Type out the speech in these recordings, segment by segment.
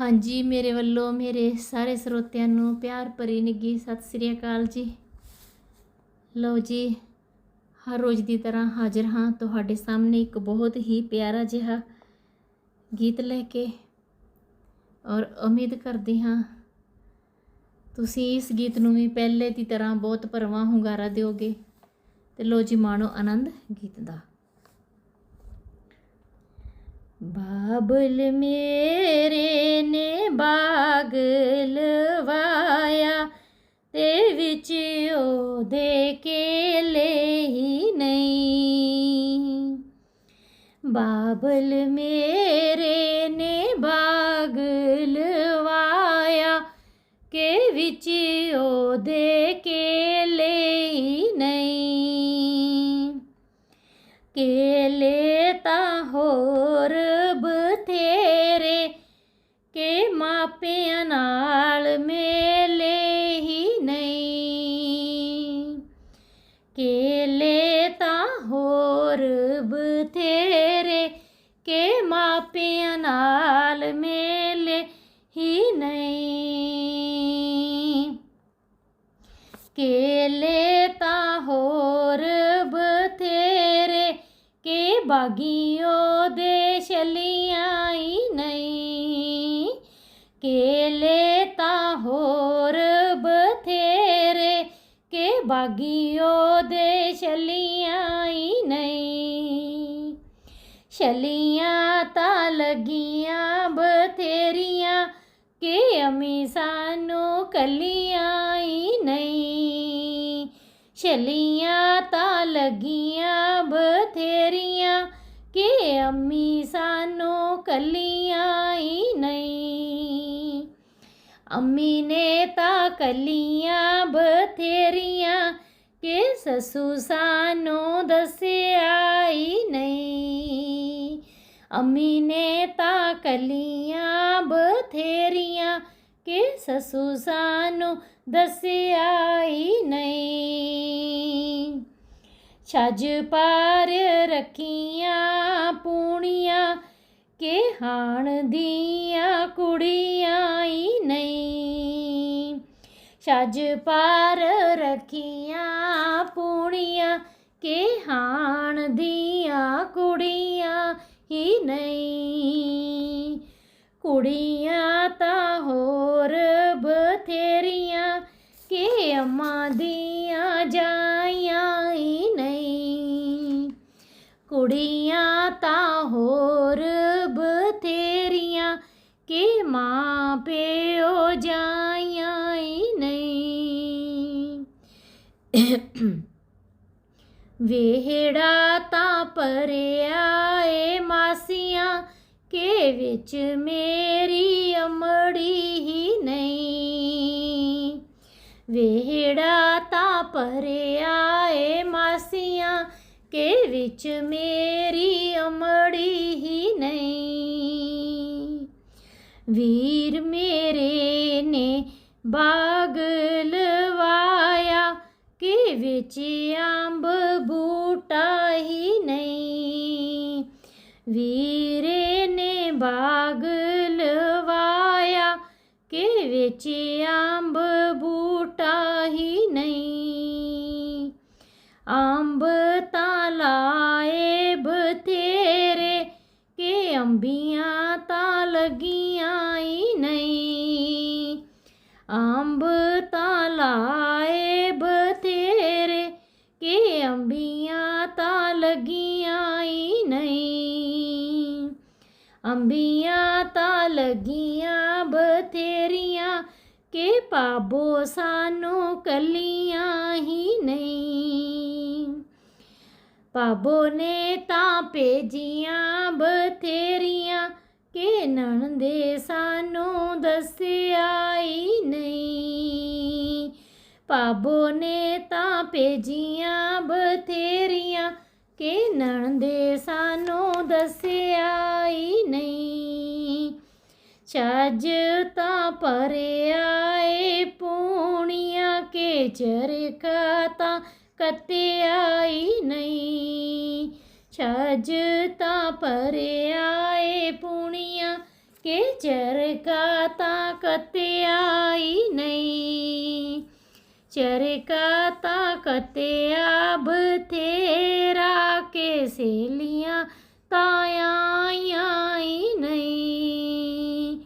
ਹਾਂਜੀ, ਮੇਰੇ ਵੱਲੋਂ ਮੇਰੇ ਸਾਰੇ ਸਰੋਤਿਆਂ ਨੂੰ ਪਿਆਰ ਭਰੀ ਨਿੱਘੀ ਸਤਿ ਸ੍ਰੀ ਅਕਾਲ ਜੀ। ਲਓ ਜੀ, ਹਰ ਰੋਜ਼ ਦੀ ਤਰ੍ਹਾਂ ਹਾਜ਼ਰ ਹਾਂ। ਤੁਹਾਡੇ ਸਾਹਮਣੇ ਇੱਕ ਬਹੁਤ ਹੀ ਪਿਆਰਾ ਜਿਹਾ ਗੀਤ ਲੈ ਕੇ ਔਰ ਉਮੀਦ ਕਰਦੀ ਹਾਂ ਤੁਸੀਂ ਇਸ ਗੀਤ ਨੂੰ ਵੀ ਪਹਿਲੇ ਦੀ ਤਰ੍ਹਾਂ ਬਹੁਤ ਭਰਵਾਂ ਹੁੰਗਾਰਾ ਦਿਓਗੇ। ਤੇ ਲੋ ਜੀ, ਮਾਣੋ ਆਨੰਦ ਗੀਤ ਦਾ। ਬਾਬਲ ਮੇਰੇ ਨੇ ਬਾਗ ਲਵਾਇਆ ਤੇ ਵਿੱਚ ਉਹਦੇ ਕੇਲੇ ਹੀ ਨਹੀਂ। ਬਾਬਲ ਮੇਰੇ ਨੇ ਬਾਗ ਲਵਾਇਆ ਕੇ ਵਿੱਚ ਉਹਦੇ ਕੇਲੇ ਹੀ ਨਹੀਂ। ਕੇਲੇ ਤਾਂ ਹੋਰ ਬਥੇਰੇ ਕੇ ਮਾਪਿਆਂ ਨਾਲ ਮੇਲੇ ਹੀ ਨਹੀਂ। ਕੇਲੇ ਤਾਂ ਹੋਰ ਬਥੇਰੇ ਕੇ ਮਾਪਿਆਂ ਨਾਲ ਮੇਲੇ ਹੀ ਨਹੀਂ। ਕੇਲੇ ਬਥੇਰੇ ਕੇ ਬਾਗੀਓ ਦੇ ਛਲੀਆਂ ਹੀ ਨਹੀਂ। ਕੇਲੇ ਤਾਂ ਹੋਰ ਬਥੇਰੇ ਕੇ ਬਾਗੀਓ ਦੇ ਛਲੀਆਂ ਹੀ ਨਹੀਂ। ਛਲੀਆਂ ਤਾਂ ਲੱਗੀਆਂ ਬਥੇਰੀਆਂ ਕਿ ਛਲੀਆਂ ਤਾਂ ਲੱਗੀਆਂ ਬਥੇਰੀਆਂ, ਕਿ ਅੰਮੀ ਸਾਨੂੰ ਕੱਲੀਆਂ ਹੀ ਨਹੀਂ। ਅੰਮੀ ਨੇ ਤਾਂ ਕੱਲੀਆਂ ਬਥੇਰੀਆਂ, ਕਿ ਸਸੂ ਸਾਨੂੰ ਦੱਸਿਆ ਹੀ ਨਹੀਂ। ਅੰਮੀ ਨੇ ਤਾਂ ਕੱਲੀਆਂ ਬਥੇਰੀਆਂ, ਕਿ ਸਸੂ ਸਾਨੂੰ ਦੱਸਿਆ ਹੀ ਨਹੀਂ। ਛੱਜ ਪਾਰ ਰੱਖੀਆਂ ਪੂਣੀਆਂ ਕਿ ਹਾਣ ਦੀਆਂ ਕੁੜੀਆਂ ਹੀ ਨਹੀਂ। ਛੱਜ ਪਾਰ ਰੱਖੀਆਂ ਪੂਣੀਆਂ ਕਿ ਹਾਣ ਦੀਆਂ ਕੁੜੀਆਂ ਹੀ ਨਹੀਂ। ਕੁੜੀਆਂ ਕਿ ਦੀਆਂ ਜਾਈਆਂ ਹੀ ਨਹੀਂ। ਕੁੜੀਆਂ ਤਾਂ ਹੋਰ ਬਥੇਰੀਆਂ ਕਿ ਮਾਂ ਪਿਓ ਜਾਈਆਂ ਹੀ ਨਹੀਂ। ਵੇਹੜਾ ਤਾਂ ਭਰਿਆ ਏ ਮਾਸੀਆਂ ਕੇ ਵਿੱਚ ਮੇਰੀ ਅਮੜੀ ਹੀ ਨਹੀਂ। ਵਿਹੜਾ ਤਾਂ ਭਰਿਆ ਏ ਮਾਸੀਆਂ, ਕੇ ਵਿੱਚ ਮੇਰੀ ਅਮੜੀ ਹੀ ਨਹੀਂ। ਵੀਰ ਮੇਰੇ ਨੇ ਬਾਗ ਲਵਾਇਆ, ਕਿ ਵਿੱਚ ਅੰਬ ਬੂਟਾ ਹੀ ਨਹੀਂ। ਵੀਰ ਅੰਬੀਆਂ ਤਾਂ ਲੱਗੀਆਂ ਹੀ ਨਹੀਂ। ਅੰਬ ਤਾਂ ਲਾਏ ਬਥੇਰੇ ਕਿ ਅੰਬੀਆਂ ਤਾਂ ਲੱਗੀਆਂ ਹੀ ਨਹੀਂ। ਅੰਬੀਆਂ ਤਾਂ ਲੱਗੀਆਂ ਬਥੇਰੀਆਂ ਕਿ ਪਾਬੋ ਸਾਨੂੰ ਕੱਲੀਆਂ ਹੀ ਨਹੀਂ। ਪਾਬੋ ਨੇ ਤਾਂ ਭੇਜੀਆਂ ਬਥੇਰੀਆਂ ਕਿ ਨਣਦੇ ਸਾਨੂੰ ਦੱਸਿਆ ਹੀ ਨਹੀਂ। ਪਾਬੋ ਨੇ ਤਾਂ ਭੇਜੀਆਂ ਬਥੇਰੀਆਂ, ਕਿ ਨਣਦੇ ਸਾਨੂੰ ਦੱਸਿਆ ਹੀ ਨਹੀਂ। ਛੱਜ ਤਾਂ ਪਰਿਆ ਏ ਪੂਣੀਆਂ, ਕੇ ਚਰਖਾ ਤਾਂ ਕਤੇ ਆਈ ਨਹੀਂ। ਛੱਜ ਤਾਂ ਭਰਿਆ ਏ ਪੂਣੀਆਂ, ਕਿ ਚਰਕਾ ਤਾਂ ਕਤਿਆਈ ਨਹੀਂ। ਚਰਕਾ ਤਾਂ ਕਤਿਆ ਬਥੇਰਾ, ਕੇ ਸੇਲੀਆਂ ਤਾਂ ਆਈਆਂ ਹੀ ਨਹੀਂ।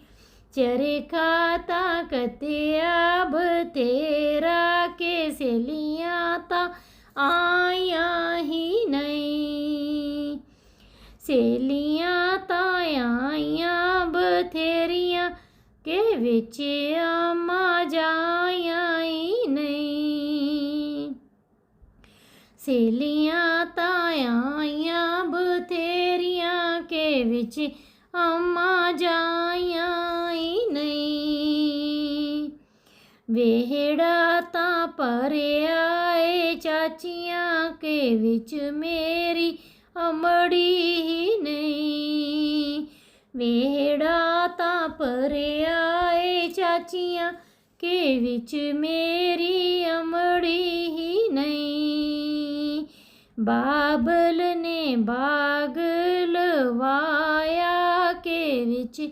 ਚਰਕਾ ਤਾਂ ਕਤਿਆ ਬਥੇਰਾ, ਕੇ ਸੇਲੀਆਂ ਤਾਂ ਆਈਆਂ ਹੀ ਨਹੀਂ। ਸੇਲੀਆਂ ਤਾਂ ਆਈਆਂ ਬਥੇਰੀਆਂ, ਕੇ ਵਿੱਚ ਆਮਾ ਜਾਈਆਂ ਹੀ ਨਹੀਂ। ਸੇਲੀਆਂ ਤਾਂ ਆਈਆਂ ਬਥੇਰੀਆਂ, ਕੇ ਵਿੱਚ ਆਮਾ ਜਾਈਆਂ ਹੀ ਨਹੀਂ। ਵੇਹੜਾ ਤਾਂ ਭਰਿਆ ਏ ਚਾਚੀਆਂ, ਕੇ ਵਿੱਚ ਮੇਰੀ ਅਮੜੀ ਹੀ ਨਹੀਂ। ਵੇਹੜਾ ਤਾਂ ਭਰਿਆ ਏ ਚਾਚੀਆਂ, ਕੇ ਵਿੱਚ ਮੇਰੀ ਅਮੜੀ ਹੀ ਨਹੀਂ। ਬਾਬਲ ਨੇ ਬਾਗ ਲਵਾਇਆ, ਕੇ ਵਿੱਚ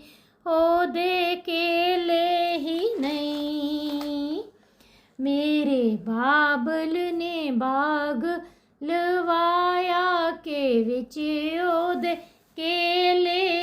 ਉਹਦੇ ਕੇਲੇ ਹੀ ਨਹੀਂ। ਮੇਰੇ ਬਾਬਲ ਨੇ ਬਾਗ ਲਵਾਇਆ ਕੇ ਵਿੱਚ ਉਹਦੇ ਕੇਲੇ